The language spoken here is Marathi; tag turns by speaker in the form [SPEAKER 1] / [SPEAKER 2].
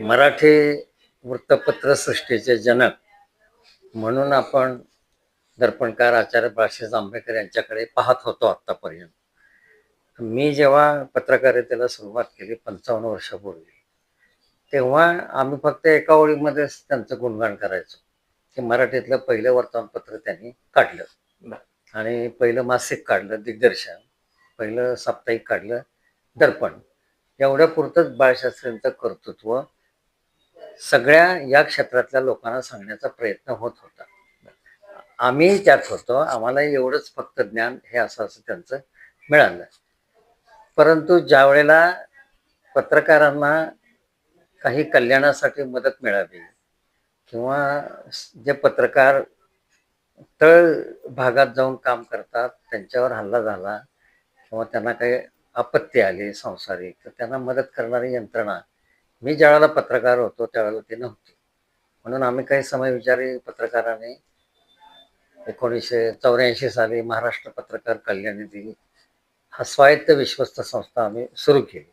[SPEAKER 1] मराठी वृत्तपत्रसृष्टीचे जनक म्हणून आपण दर्पणकार आचार्य बाळशास्त्री जांभेकर यांच्याकडे पाहत होतो आत्तापर्यंत मी जेव्हा पत्रकारितेला सुरुवात केली पंचावन्न वर्षापूर्वी तेव्हा आम्ही फक्त एका ओळीमध्येच त्यांचं गुणगान करायचो की मराठीतलं पहिलं वर्तमानपत्र त्यांनी काढलं. आणि पहिलं मासिक काढलं दिग्दर्शन पहिलं साप्ताहिक काढलं दर्पण. एवढ्या पुरतंच बाळशास्त्रींचं कर्तृत्व सगळ्या या क्षेत्रातल्या लोकांना सांगण्याचा प्रयत्न होत होता. आम्हीही त्यात होतो आम्हाला एवढंच फक्त ज्ञान हे असं असं त्यांचं मिळालं. परंतु ज्या वेळेला पत्रकारांना काही कल्याणासाठी मदत मिळावी किंवा जे पत्रकार तळ भागात जाऊन काम करतात त्यांच्यावर हल्ला झाला किंवा त्यांना काही आपत्ती आली संसारिक तर त्यांना मदत करणारी यंत्रणा मी ज्यावेळेला पत्रकार होतो त्यावेळेला ती नव्हते. म्हणून आम्ही काही समय विचारी पत्रकाराने एकोणीसशे चौऱ्याऐंशी साली महाराष्ट्र पत्रकार कल्याण निधी हा स्वायत्त विश्वस्त संस्था आम्ही सुरू केली.